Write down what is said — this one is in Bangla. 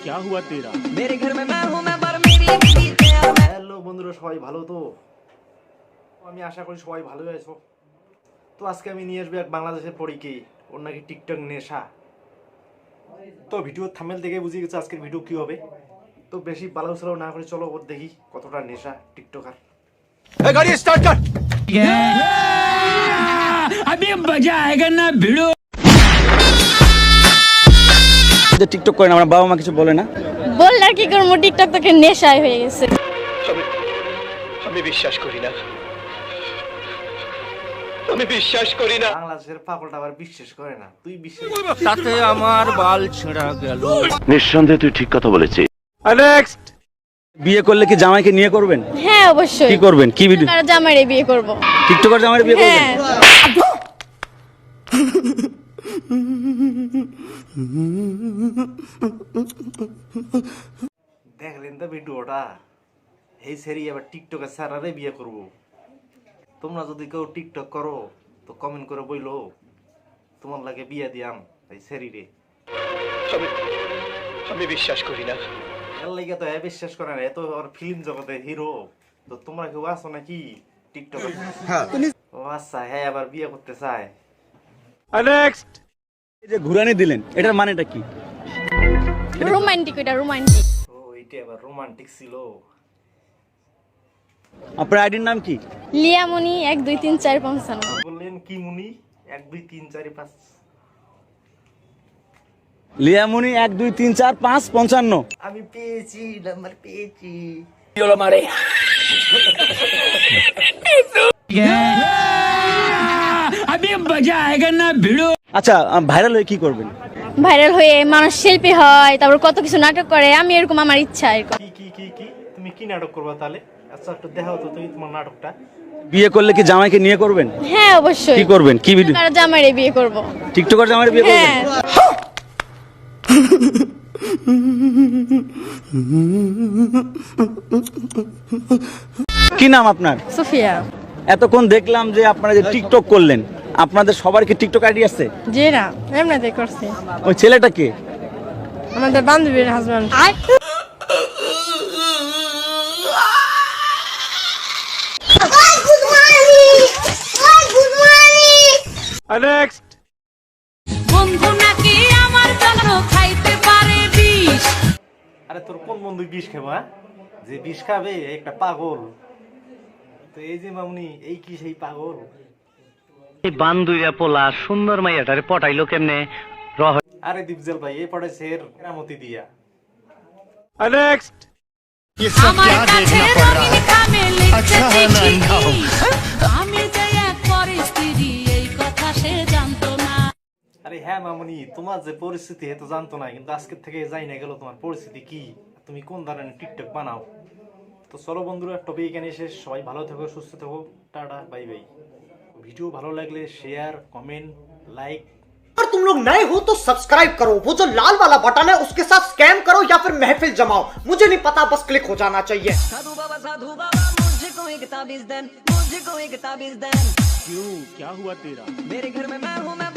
क्या हुआ तेरा मेरे घर में मैं हूँ मैं पर मेरी बीवी तेरा मैं হ্যালো বন্ধুরা সবাই ভালো তো আমি আশা করি সবাই ভালো আছো তো আজকে আমি নিয়ে আসবো এক বাংলাদেশের পরীকে ওর নাকি টিকটক নেশা তো ভিডিও থামেল দেখে বুঝে গেছে আজকের ভিডিও কি হবে তো বেশি বালাউ সালাউ না করে চলো ওর দেখি কতটা নেশা টিকটকার अभी मजा आएगा ना भिड़ो যে টিকটক করেন আমার বাবা মা কিছু বলে না? বললে আর কি করব? টিকটক তোকে নেশায় হয়ে গেছে। আমি বিশ্বাস করি না। আমি বিশ্বাস করি না। বাংলাদেশের পাগলটা আবার বিশ্বাস করে না। তুই বিশ্বাস তাতে আমার বাল ছেঁড়া গেল। নিঃসন্দেহে তুই ঠিক কথা বলেছিস। নেক্সট বিয়ে করলে কি জামাইকে নিয়ে করবেন? হ্যাঁ অবশ্যই। কি করবেন? কি ভিডিও জামাইরে বিয়ে করব। টিকটকার জামাইরে বিয়ে করবেন? হ্যাঁ। দেখলেন তো ভিডিওটা? এই সেরি আবার টিকটকে স্যারারে বিয়ে করব। তোমরা যদি কেউ টিকটক করো তো কমেন্ট করে বইলো তোমার লাগে বিয়ে দিয়াম এই সেরিরে আমি আমি বিশ্বাস করি না। এর লাগে তো এ বিশ্বাস করে না এত আর ফিল্ম জগতে হিরো তো তোমরা কেউ আছো নাকি টিকটক ও আচ্ছা হ্যাঁ আবার বিয়ে করতে চায়। নেক্সট যে ঘুরানি দিলেন এটার মানেটা কি? রোমান্টিক এটা রোমান্টিক ও এটা আবার রোমান্টিক ছিল। আপনার আইডির নাম কি? লিয়ামনি এক দুই তিন চার পাঁচ সানা বললেন কি মুনি? এক দুই তিন চার পাঁচ। লিয়ামুনি এক দুই তিন চার পাঁচ পঞ্চান্ন। আমি পেয়েছি নাম্বার পেয়েছি। চলো মারে? আচ্ছা ভাইরাল হয়ে কি করবেন? ভাইরাল হয়ে মানুষ শিল্পী হয় তারপর কত কিছু নাটক করে আমি এরকম আমার ইচ্ছা এরকম। কি কি কি কি? তুমি কি নাটক করবা তাহলে? আচ্ছা একটু দেখাও তো তুমি তোমার নাটকটা। বিয়ে করলে কি জামাইকে নিয়ে করবেন? হ্যাঁ অবশ্যই। কি করবেন? কি ভিডিও আর জামাইরে বিয়ে করব। টিকটকার জামাইরে বিয়ে করবেন? হ্যাঁ। কি নাম আপনার? সুফিয়া। এতক্ষণ দেখলাম যে আপনারা যে টিকটক করলেন আপনাদের সবার কি টিকটক আইডি আছে? জি না এমনিতে করছি। ওই ছেলেটা কে? আমাদের বান্ধবীর হাজব্যান্ড নেক্সট বন্ধু নাকি আমার জন্য খাইতে পারে বিষ? আরে তোর কোন বন্ধু বিষ খাবা যে বিষ খাবে একটা পাগল। তো এই যে মামনি এই কি সেই পাগল? এই বান্দুইরা পোলা সুন্দর মাইয়াটারে পটাইলো কেমনে? রহ আরে দীপজল ভাই এই পড়েছে এর কেরামতি দিয়া। নেক্সট আমার কাছে রঙিন খামে লিখতে চিঠি আমি যে এক পরিস্থিতি এই কথা সে জানতো না। আরে হ্যাঁ মামুনি তোমার যে পরিস্থিতি এ তো জানতো না কিন্তু আজকের থেকে যাই না গেল তোমার পরিস্থিতি কি? তুমি কোন ধরনের টিকটক বানাও? তো চলো বন্ধুরা টপিক এখানে শেষ। সবাই ভালো থেকো সুস্থ থেকো। Tata bye bye. ভিডিও ভালো লাগলে শেয়ার কমেন্ট লাইক अगर तुम लोग नए हो तो सब्सक्राइब करो वो जो लाल वाला बटन है उसके साथ स्कैम करो या फिर महफिल जमाओ मुझे नहीं पता बस क्लिक हो जाना चाहिए साधु बाबा साधु बाबा मुझको एक ताबीज देन मुझको एक ताबीज देन क्यों क्या हुआ तेरा मेरे घर में मैं हूँ मैं